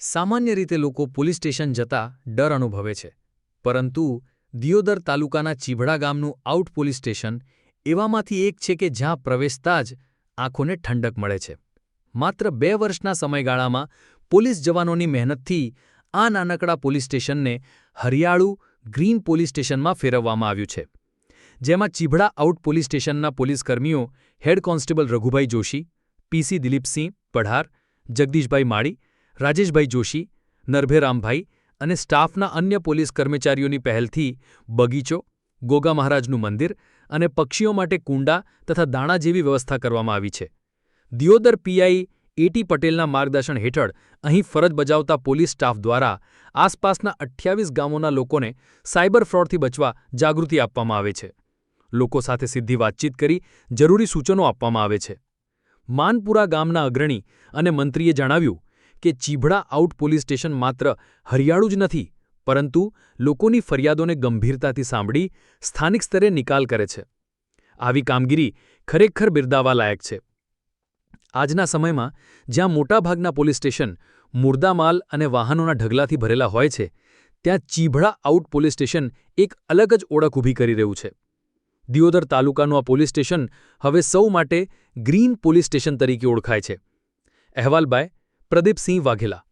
સામાન્ય રીતે લોકો પોલીસ સ્ટેશન જતા ડર અનુભવે છે. પરંતુ દિયોદર તાલુકાના ચીભડા ગામનું આઉટ પોલીસ સ્ટેશન એવામાંથી એક છે કે જ્યાં પ્રવેશતા જ આંખોને ઠંડક મળે છે. માત્ર બે વર્ષના સમયગાળામાં પોલીસ જવાનોની મહેનતથી આ નાનકડા પોલીસ સ્ટેશનને હરિયાળું ગ્રીન પોલીસ સ્ટેશનમાં ફેરવવામાં આવ્યું છે. જેમાં ચીભડા આઉટ પોલીસ સ્ટેશનના પોલીસકર્મીઓ head constable Raghubhai Joshi PC Dilipsinh Padhar, Jagdishbhai Mali Rajeshbhai Joshi Narbherambhai અને સ્ટાફના અન્ય પોલીસ કર્મચારીઓની પહેલથી બગીચો, ગોગા મહારાજનું મંદિર અને પક્ષીઓ માટે કુંડા તથા દાણા જેવી વ્યવસ્થા કરવામાં આવી છે. દિયોદર પીઆઈ એટી પટેલના માર્ગદર્શન હેઠળ અહીં ફરજ બજાવતા પોલીસ સ્ટાફ દ્વારા આસપાસના અઠ્યાવીસ ગામોના લોકોને સાયબર ફ્રોડથી બચવા જાગૃતિ આપવામાં આવે છે. લોકો સાથે સીધી વાતચીત કરી જરૂરી સૂચનો આપવામાં આવે છે. માનપુરા ગામના અગ્રણી અને મંત્રીએ જણાવ્યું કે ચીભડા આઉટ પોલીસ સ્ટેશન માત્ર હરિયાળું જ નથી, પરંતુ લોકોની ફરિયાદોને ગંભીરતાથી સાંભળી સ્થાનિક સ્તરે નિકાલ કરે છે. આવી કામગીરી ખરેખર બિરદાવા લાયક છે. આજના સમયમાં જ્યાં મોટાભાગના પોલીસ સ્ટેશન મુર્દામાલ અને વાહનોના ઢગલાથી ભરેલા હોય છે, ત્યાં ચીભડા આઉટ પોલીસ સ્ટેશન એક અલગ જ ઓળખ ઊભી કરી રહ્યું છે. દિયોદર તાલુકાનું આ પોલીસ સ્ટેશન હવે સૌ માટે ગ્રીન પોલીસ સ્ટેશન તરીકે ઓળખાય છે. અહેવાલ બાય પ્રદીપસિંહ વાઘેલા